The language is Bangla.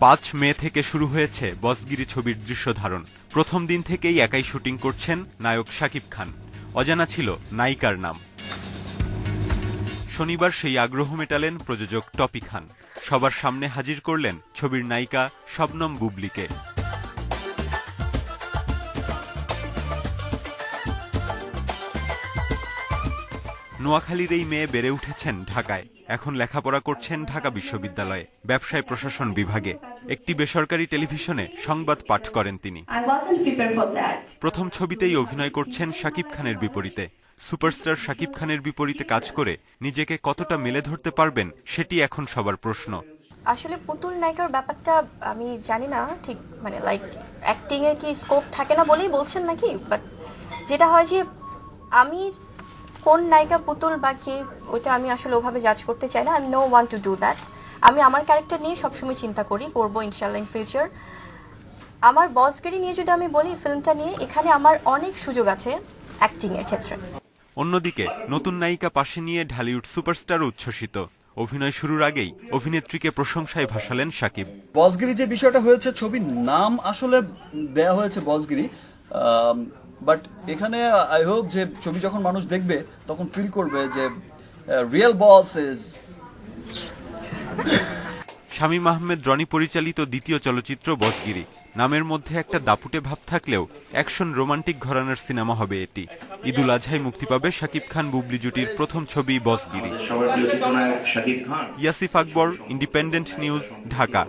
পাঁচ মে থেকে শুরু হয়েছে বসগিরি ছবির দৃশ্য ধারণ। প্রথম দিন থেকেই একাই শুটিং করছেন নায়ক শাকিব খান। অজানা ছিল নায়িকার নাম। শনিবার সেই আগ্রহ মেটালেন প্রযোজক টপি খান। সবার সামনে হাজির করলেন ছবির নায়িকা শবনম বুবলিকে। নোয়াখালীর এই মেয়ে বেড়ে উঠেছেন ঢাকায়। এখন লেখাপড়া করছেন ঢাকা বিশ্ববিদ্যালয়ে ব্যবসায় প্রশাসন বিভাগে। একটি বেসরকারি টেলিভিশনে সংবাদ পাঠ করেন তিনি. প্রথম ছবিতেই অভিনয় করছেন শাকিব খানের বিপরীতে। সুপারস্টার শাকিব খানের বিপরীতে কাজ করে নিজেকে কতটা মেলে ধরতে পারবেন সেটি এখন সবার প্রশ্ন। আসলে পুতুল নায়িকার ব্যাপারটা আমি জানি না ঠিক মানে লাইক অ্যাক্টিং এর কি স্কোপ থাকে না বলেই বলছেন নাকি? বাট যেটা হয় যে আমি কোন নায়িকা পুতুল বা কে ওটা আমি আসলে ওভাবে জাজ করতে চাই না। I know one to do that আমি আমার ক্যারেক্টার নিয়ে সবসময় চিন্তা করি করব ইনশাল্লাহ ইন ফিউচার আমার বসগিরি নিয়ে যদি আমি বলি ফিল্মটা নিয়ে এখানে আমার অনেক সুযোগ আছে অ্যাক্টিং এর ক্ষেত্রে। অন্যদিকে নতুন নায়িকা পাশে নিয়ে ঢালিউড সুপারস্টার উচ্ছ্বসিত। অভিনয় শুরুর আগেই অভিনেত্রীকে প্রশংসায় ভাসালেন শাকিব বসগিরি যে বিষয়টা হয়েছে ছবির নাম আসলে দেয়া হয়েছে বসগিরি বাট এখানে আই হোপ যে ছবি যখন মানুষ দেখবে তখন ফিল করবে যে real boss is Shamim Ahmed Roni পরিচালিত দ্বিতীয় চলচ্চিত্র বসগিরি। নামের মধ্যে একটা দাপুটে ভাব থাকলেও অ্যাকশন রোমান্টিক ঘরানার সিনেমা হবে এটি। ঈদুল আজহায় মুক্তি পাবে শাকিব খান বুবলি জুটির প্রথম ছবি বসগিরি। Yasif Akbar Independent News Dhaka.